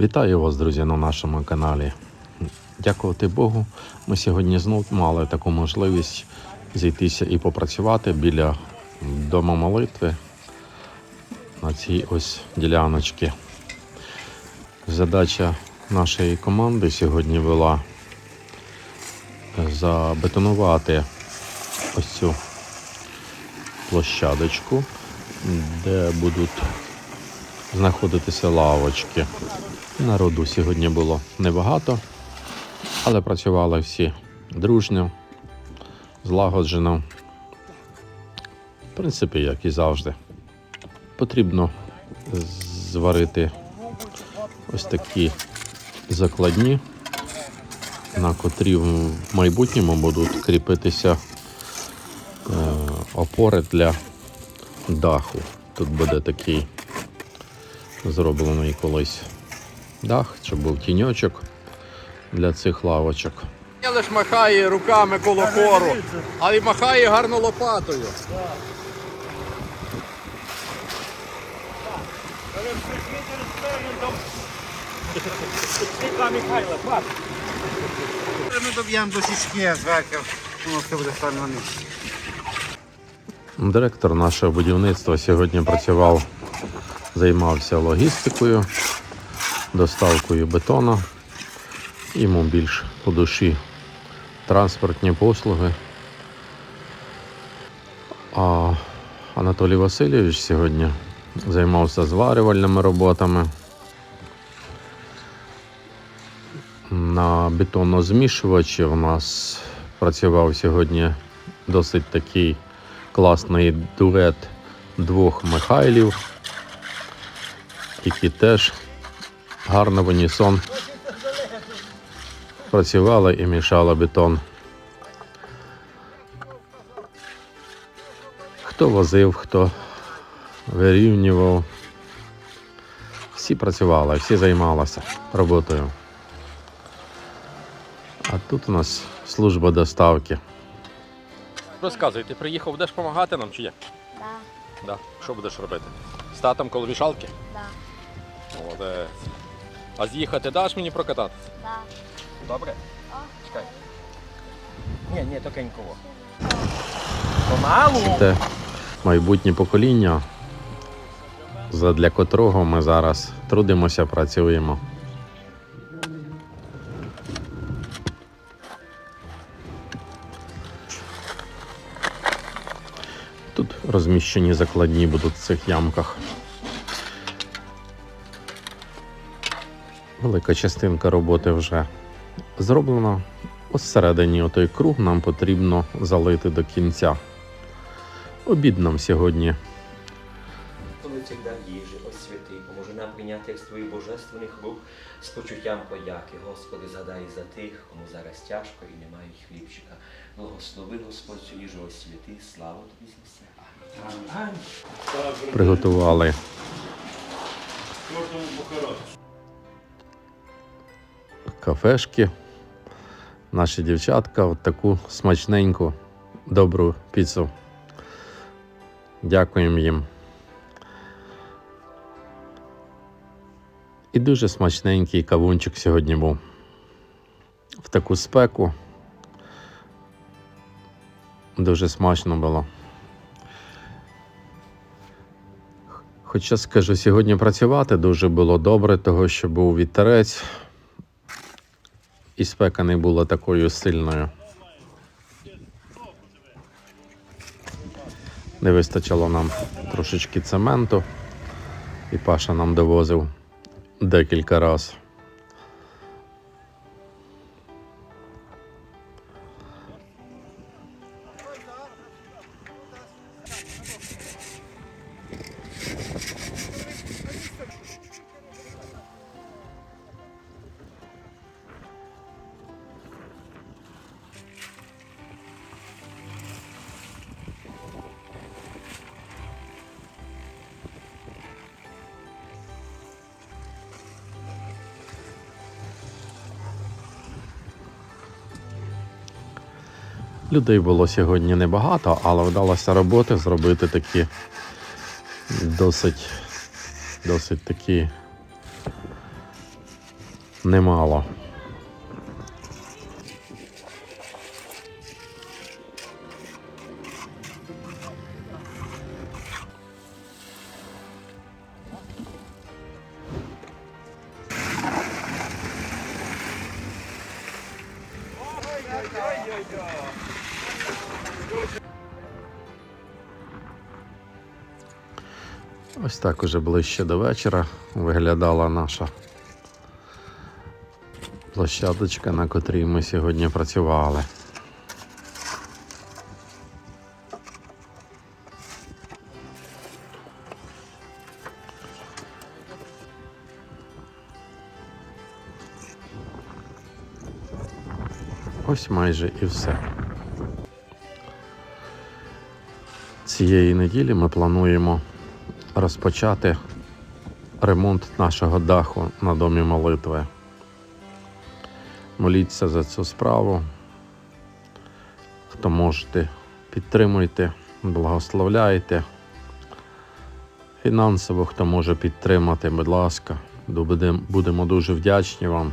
Вітаю вас, друзі, на нашому каналі. Дякувати Богу, ми сьогодні знов мали таку можливість зійтися і попрацювати біля дома молитви на цій ось діляночці. Задача нашої команди сьогодні була забетонувати ось цю площадочку, де будуть знаходитися лавочки. Народу сьогодні було небагато, але працювали всі дружньо, злагоджено. В принципі, як і завжди. Потрібно зварити ось такі закладні, на котрі в майбутньому будуть кріпитися е, опори для даху. Тут буде такий зроблений колись дах, щоб був тіньочок для цих лавочок. Я лиш махає руками коло хору, але махає гарно лопатою. Ми доб'ємо до січки зверху, воно все буде стане на. Директор нашого будівництва сьогодні працював, займався логістикою, доставкою бетону. Йому більш по душі транспортні послуги. А Анатолій Васильович сьогодні займався зварювальними роботами. На бетонозмішувачі у нас працював сьогодні досить такий класний дует двох Михайлів, які теж гарно в унісон працювали і мішали бетон. Хто возив, хто вирівнював. Всі працювали, всі займалися роботою. А тут у нас служба доставки. Розказуй, ти приїхав, будеш допомагати нам чи ні? Да, Да. Що будеш робити? З татом коло мішалки? да, Молодець. А з'їхати даш мені прокатати? да. Добре? Чекай. Ні, ні, токеньково. Помалу. Те майбутнє покоління, задля котрого ми зараз трудимося, працюємо. Тут розміщені закладні будуть в цих ямках. Велика частинка роботи вже зроблена. Ось всередині отой круг нам потрібно залити до кінця. Обід нам сьогодні. Коли дар їжі, освяти, поможи нам прийняти з твоїх божественних рук з почуттям подяки. Господи, згадай за тих, кому зараз тяжко і не мають хлібчика. Благослови Господь цю їжу освяти, слава тобі за все. Амінь. Приготували кафешки. Наші дівчатка от таку смачненьку, добру піцу. Дякуємо їм. І дуже смачненький кавунчик сьогодні був. В таку спеку. Дуже смачно було. Хоча скажу, сьогодні працювати дуже було добре, того що був вітерець, і спека не була такою сильною. Не вистачило нам трошечки цементу, і Паша нам довозив декілька разів. Людей було сьогодні небагато, але вдалося роботи зробити такі досить, досить такі немало. Ось так уже ближче до вечора виглядала наша площадочка, на котрій ми сьогодні працювали. Ось майже і все. Цієї неділі ми плануємо розпочати ремонт нашого даху на домі молитви. Моліться за цю справу. Хто можете, підтримуйте, благословляйте. Фінансово, хто може підтримати, будь ласка, будемо дуже вдячні вам.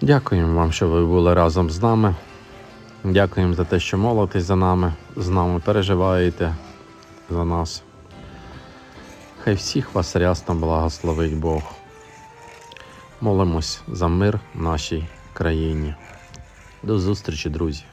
Дякуємо вам, що ви були разом з нами. Дякуємо за те, що молитесь за нами, з нами переживаєте за нас. Хай всіх вас рясно благословить Бог. Молимось за мир в нашій країні. До зустрічі, друзі!